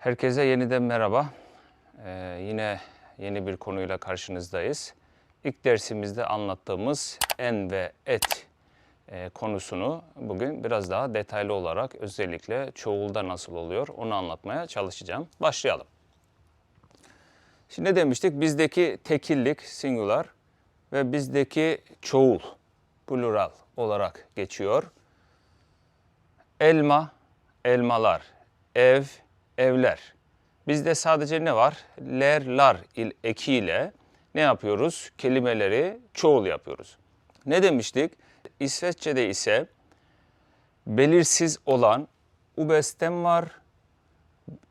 Herkese yeniden merhaba. Ee, yine yeni bir konuyla karşınızdayız. İlk dersimizde anlattığımız en ve et e, konusunu bugün biraz daha detaylı olarak özellikle çoğulda nasıl oluyor onu anlatmaya çalışacağım. Başlayalım. Şimdi ne demiştik? Bizdeki tekillik singular ve bizdeki çoğul plural olarak geçiyor. Elma, elmalar, ev, evler. Bizde sadece ne var? Ler, lar il ekiyle ne yapıyoruz? Kelimeleri çoğul yapıyoruz. Ne demiştik? İsveççe'de ise belirsiz olan ubestem var.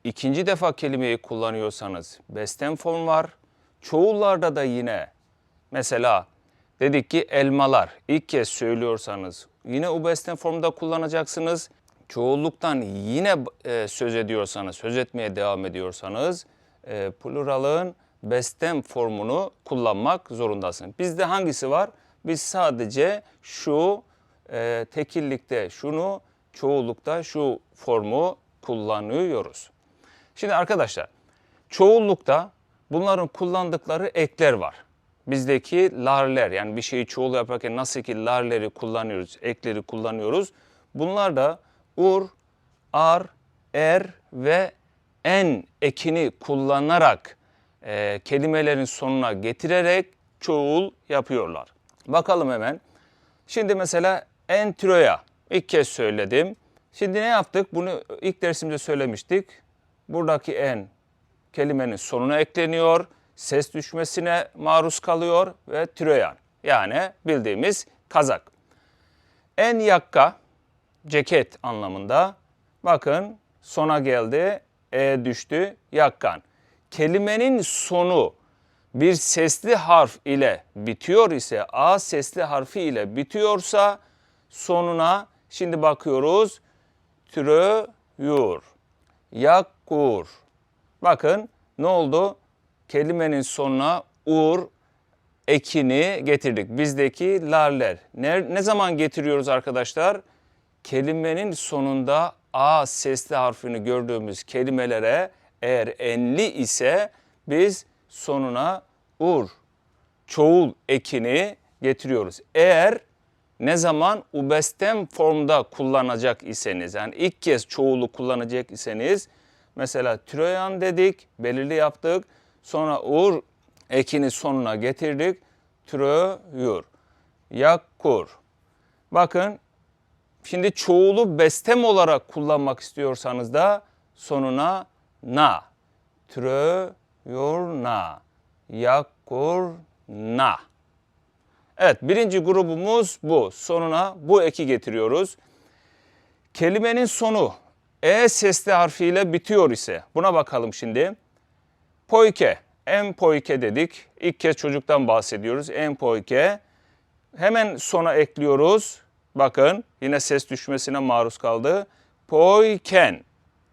İkinci defa kelimeyi kullanıyorsanız bestem form var. Çoğullarda da yine mesela dedik ki elmalar ilk kez söylüyorsanız yine ubestem formda kullanacaksınız. Çoğulluktan yine e, söz ediyorsanız, söz etmeye devam ediyorsanız e, pluralın bestem formunu kullanmak zorundasınız. Bizde hangisi var? Biz sadece şu e, tekillikte şunu, çoğullukta şu formu kullanıyoruz. Şimdi arkadaşlar çoğullukta bunların kullandıkları ekler var. Bizdeki larler yani bir şeyi çoğul yaparken nasıl ki larleri kullanıyoruz, ekleri kullanıyoruz. Bunlar da ur, ar, er ve en ekini kullanarak e, kelimelerin sonuna getirerek çoğul yapıyorlar. Bakalım hemen. Şimdi mesela entroya ilk kez söyledim. Şimdi ne yaptık? Bunu ilk dersimde söylemiştik. Buradaki en kelimenin sonuna ekleniyor, ses düşmesine maruz kalıyor ve troyan yani bildiğimiz kazak. En yakka ceket anlamında bakın sona geldi, e düştü, yakkan. Kelimenin sonu bir sesli harf ile bitiyor ise, a sesli harfi ile bitiyorsa sonuna şimdi bakıyoruz türüyor. Yakkur. Bakın ne oldu? Kelimenin sonuna ur ekini getirdik. Bizdeki larler. Ne, ne zaman getiriyoruz arkadaşlar? Kelimenin sonunda a sesli harfini gördüğümüz kelimelere eğer enli ise biz sonuna ur çoğul ekini getiriyoruz. Eğer ne zaman ubestem formda kullanacak iseniz yani ilk kez çoğulu kullanacak iseniz mesela troyan dedik belirli yaptık sonra ur ekini sonuna getirdik troyur yakkur bakın şimdi çoğulu bestem olarak kullanmak istiyorsanız da sonuna na troyur na yakkur na Evet birinci grubumuz bu. Sonuna bu eki getiriyoruz. Kelimenin sonu E sesli harfiyle bitiyor ise buna bakalım şimdi. Poike, en poike dedik. İlk kez çocuktan bahsediyoruz. En poike. Hemen sona ekliyoruz. Bakın yine ses düşmesine maruz kaldı. Poiken.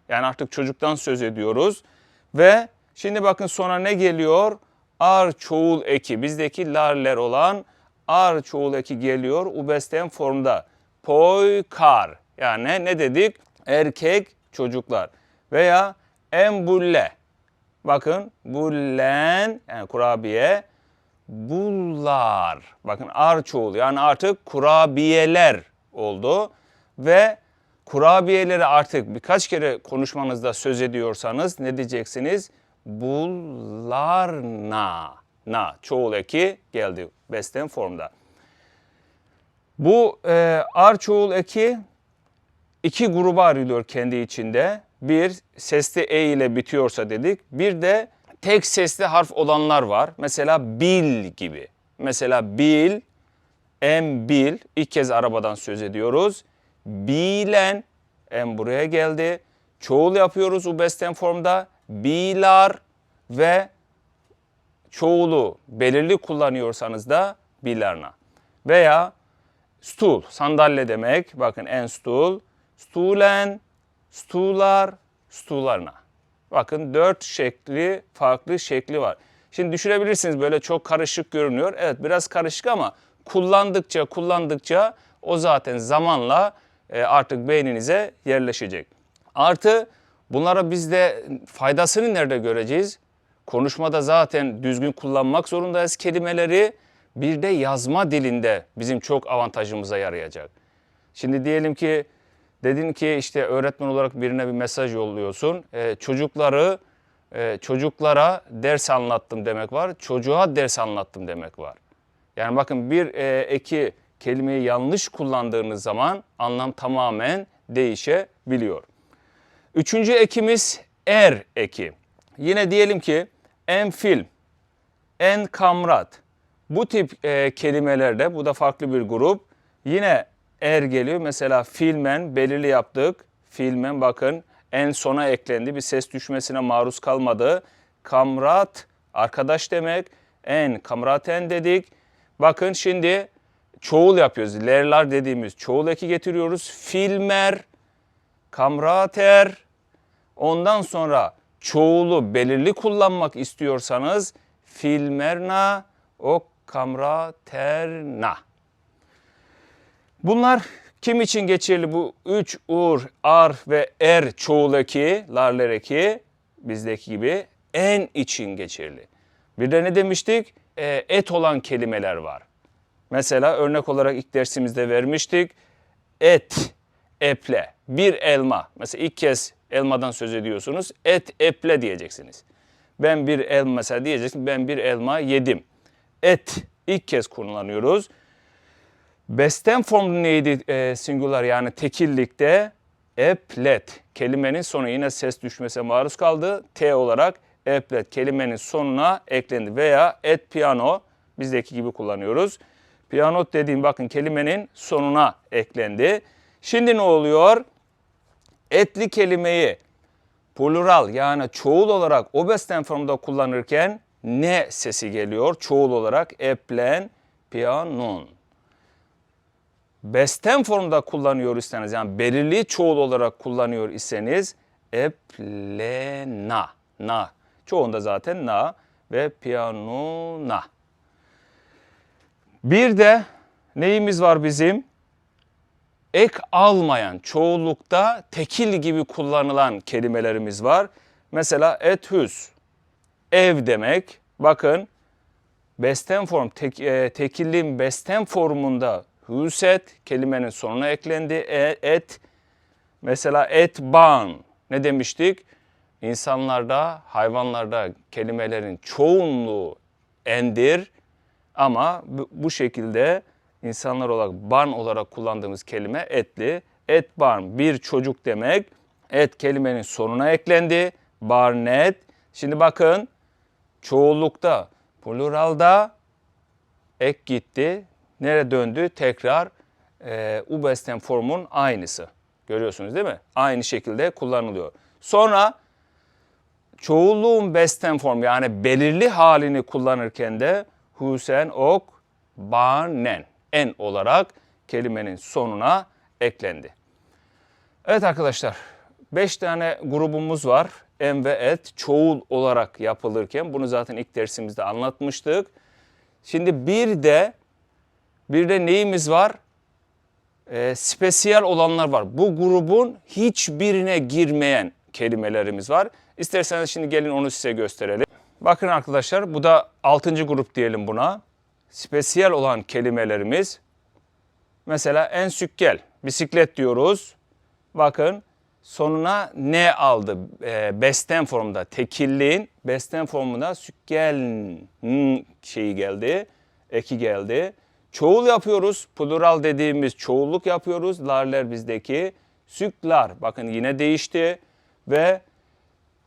Yani artık çocuktan söz ediyoruz. Ve şimdi bakın sona ne geliyor? Ar çoğul eki. Bizdeki larler olan ar çoğul eki geliyor ubestem formda. Poykar yani ne dedik? Erkek çocuklar veya embulle. Bakın bullen yani kurabiye bullar. Bakın ar çoğul yani artık kurabiyeler oldu ve kurabiyeleri artık birkaç kere konuşmanızda söz ediyorsanız ne diyeceksiniz? Bullarna. Na çoğul eki geldi bestem formda. Bu e, ar çoğul eki iki gruba ayrılıyor kendi içinde. Bir sesli e ile bitiyorsa dedik. Bir de tek sesli harf olanlar var. Mesela bil gibi. Mesela bil, em bil. İlk kez arabadan söz ediyoruz. Bilen, em buraya geldi. Çoğul yapıyoruz ubestem formda. Bilar ve çoğulu belirli kullanıyorsanız da bilarna. Veya stul, sandalye demek. Bakın en stul. Stulen, stular, stularna. Bakın dört şekli, farklı şekli var. Şimdi düşünebilirsiniz böyle çok karışık görünüyor. Evet biraz karışık ama kullandıkça kullandıkça o zaten zamanla e, artık beyninize yerleşecek. Artı Bunlara biz de faydasını nerede göreceğiz? Konuşmada zaten düzgün kullanmak zorundayız kelimeleri. Bir de yazma dilinde bizim çok avantajımıza yarayacak. Şimdi diyelim ki dedin ki işte öğretmen olarak birine bir mesaj yolluyorsun. Ee, çocukları e, çocuklara ders anlattım demek var. Çocuğa ders anlattım demek var. Yani bakın bir e, eki kelimeyi yanlış kullandığınız zaman anlam tamamen değişebiliyor. Üçüncü ekimiz er eki. Yine diyelim ki en film, en kamrat. Bu tip e, kelimelerde bu da farklı bir grup. Yine er geliyor. Mesela filmen belirli yaptık. Filmen bakın en sona eklendi. Bir ses düşmesine maruz kalmadı. Kamrat arkadaş demek. En kamraten dedik. Bakın şimdi çoğul yapıyoruz. Lerlar dediğimiz çoğul eki getiriyoruz. Filmer, kamrater. Ondan sonra çoğulu belirli kullanmak istiyorsanız filmerna o kamraterna. Bunlar kim için geçerli bu üç ur, ar ve er çoğul eki, larler eki bizdeki gibi en için geçerli. Bir de ne demiştik? Ee, et olan kelimeler var. Mesela örnek olarak ilk dersimizde vermiştik. Et, eple, bir elma. Mesela ilk kez elmadan söz ediyorsunuz. Et, eple diyeceksiniz. Ben bir elma mesela diyeceksin. Ben bir elma yedim. Et ilk kez kullanıyoruz. Besten formu neydi e, singular yani tekillikte? Eplet. Kelimenin sonu yine ses düşmesine maruz kaldı. T olarak eplet kelimenin sonuna eklendi. Veya et piano bizdeki gibi kullanıyoruz. Piyano dediğim bakın kelimenin sonuna eklendi. Şimdi ne oluyor? Etli kelimeyi plural yani çoğul olarak o besten formda kullanırken ne sesi geliyor? Çoğul olarak eplen, pianon. Besten formda kullanıyor iseniz yani belirli çoğul olarak kullanıyor iseniz eplena, na. Çoğunda zaten na ve pianona. Bir de neyimiz var bizim? Ek almayan, çoğunlukta tekil gibi kullanılan kelimelerimiz var. Mesela ethüs, ev demek. Bakın besten form, tek, e, tekilliğin besten formunda hüset kelimenin sonuna eklendi. E, et, mesela et ban ne demiştik? İnsanlarda, hayvanlarda kelimelerin çoğunluğu endir ama bu şekilde insanlar olarak ban olarak kullandığımız kelime etli. Et barn bir çocuk demek. Et kelimenin sonuna eklendi. Barnet. Şimdi bakın çoğullukta, pluralda ek gitti. Nereye döndü? Tekrar e, ubesten formun aynısı. Görüyorsunuz değil mi? Aynı şekilde kullanılıyor. Sonra çoğulluğun besten form yani belirli halini kullanırken de Hüsen ok banen en olarak kelimenin sonuna eklendi. Evet arkadaşlar 5 tane grubumuz var. En ve et çoğul olarak yapılırken bunu zaten ilk dersimizde anlatmıştık. Şimdi bir de bir de neyimiz var? E, spesiyel olanlar var. Bu grubun hiçbirine girmeyen kelimelerimiz var. İsterseniz şimdi gelin onu size gösterelim. Bakın arkadaşlar bu da 6. grup diyelim buna. Spesiyel olan kelimelerimiz mesela en sükkel, bisiklet diyoruz. Bakın sonuna ne aldı? E, besten formunda, tekilliğin besten formunda sükkel şeyi geldi, eki geldi. Çoğul yapıyoruz, plural dediğimiz çoğulluk yapıyoruz. Larler bizdeki süklar. Bakın yine değişti ve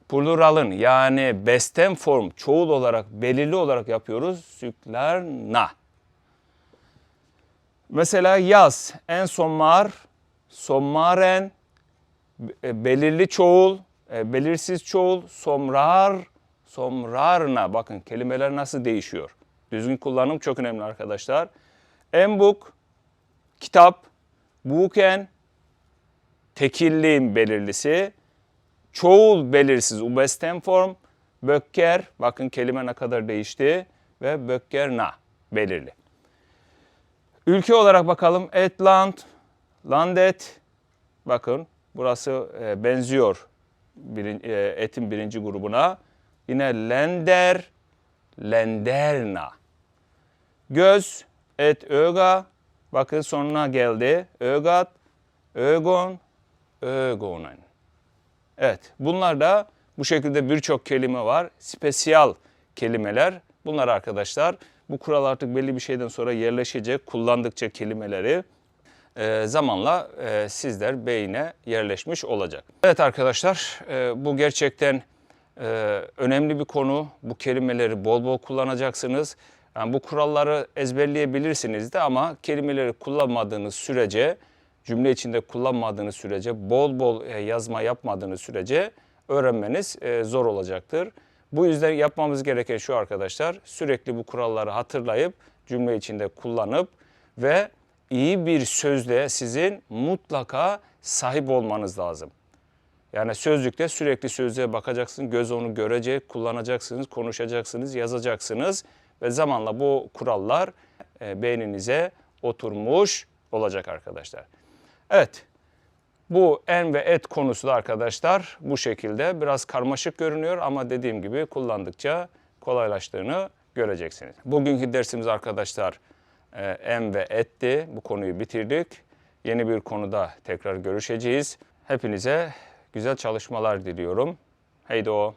pluralın yani besten form çoğul olarak belirli olarak yapıyoruz. Sükler na. Mesela yaz en sonmar, sonmaren, e, belirli çoğul, e, belirsiz çoğul, somrar, somrarna. Bakın kelimeler nasıl değişiyor. Düzgün kullanım çok önemli arkadaşlar. Embuk, kitap, buken, tekilliğin belirlisi, çoğul belirsiz ubesten form, bökker, bakın kelime ne kadar değişti ve bökker na belirli. Ülke olarak bakalım Etland, Landet, bakın burası e, benziyor e, etin birinci grubuna. Yine lender, lenderna. Göz, et, öga. Bakın sonuna geldi. Ögat, ögon, ögonen. Evet, bunlar da bu şekilde birçok kelime var. Spesiyal kelimeler. Bunlar arkadaşlar bu kural artık belli bir şeyden sonra yerleşecek. Kullandıkça kelimeleri e, zamanla e, sizler beyine yerleşmiş olacak. Evet arkadaşlar e, bu gerçekten e, önemli bir konu. Bu kelimeleri bol bol kullanacaksınız. Yani bu kuralları ezberleyebilirsiniz de ama kelimeleri kullanmadığınız sürece, cümle içinde kullanmadığınız sürece, bol bol e, yazma yapmadığınız sürece öğrenmeniz e, zor olacaktır. Bu yüzden yapmamız gereken şu arkadaşlar, sürekli bu kuralları hatırlayıp cümle içinde kullanıp ve iyi bir sözlüğe sizin mutlaka sahip olmanız lazım. Yani sözlükte sürekli sözlüğe bakacaksınız, göz onu görecek, kullanacaksınız, konuşacaksınız, yazacaksınız ve zamanla bu kurallar e, beyninize oturmuş olacak arkadaşlar. Evet, bu en ve et konusu da arkadaşlar bu şekilde biraz karmaşık görünüyor ama dediğim gibi kullandıkça kolaylaştığını göreceksiniz. Bugünkü dersimiz arkadaşlar e, en ve etti. Bu konuyu bitirdik. Yeni bir konuda tekrar görüşeceğiz. Hepinize güzel çalışmalar diliyorum. Heydo.